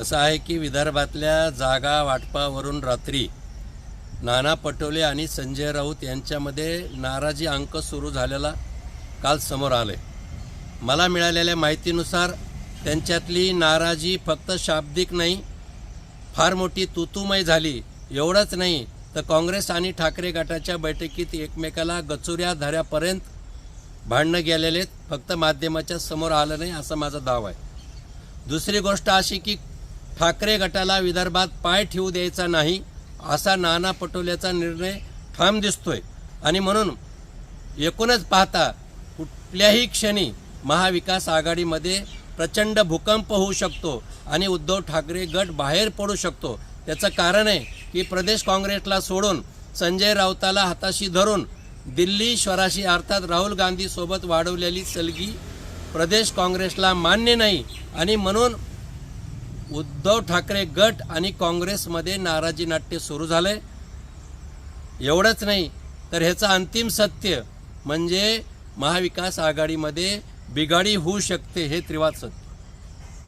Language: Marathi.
कसं आहे की विदर्भातल्या जागा वाटपावरून रात्री नाना पटोले आणि संजय राऊत यांच्यामध्ये नाराजी अंक सुरू झालेला काल समोर आले मला मिळालेल्या माहितीनुसार त्यांच्यातली नाराजी फक्त शाब्दिक नाही फार मोठी तुतुमय झाली. एवढंच नाही तर काँग्रेस आणि ठाकरे गटाच्या बैठकीत एकमेकाला गचुऱ्या धऱ्यापर्यंत भांडणं गेलेले फक्त माध्यमाच्या समोर आलं नाही असा माझा दावा आहे. दुसरी गोष्ट अशी की ठाकरे गटाला विदर्भात पाय ठेवू द्यायचा नाही असा नाना पटोलेचा निर्णय ठाम दिसतोय. आणि म्हणून एकूणच पाहता कुठल्याही क्षणी महाविकास आघाडीमध्ये प्रचंड भूकंप होऊ शकतो आणि उद्धव ठाकरे गट बाहेर पडू शकतो. त्याचं कारण आहे की प्रदेश काँग्रेसला सोडून संजय राऊताला हाताशी धरून दिल्ली स्वराशी अर्थात राहुल गांधीसोबत वाढवलेली सलगी प्रदेश काँग्रेसला मान्य नाही. आणि म्हणून उद्धव ठाकरे गट आणि काँग्रेसमध्ये नाराजी नाट्य सुरू झालंय. एवढंच नाही तर ह्याचं अंतिम सत्य म्हणजे महाविकास आघाडीमध्ये बिघाडी होऊ शकते हे त्रिवाद सत्य.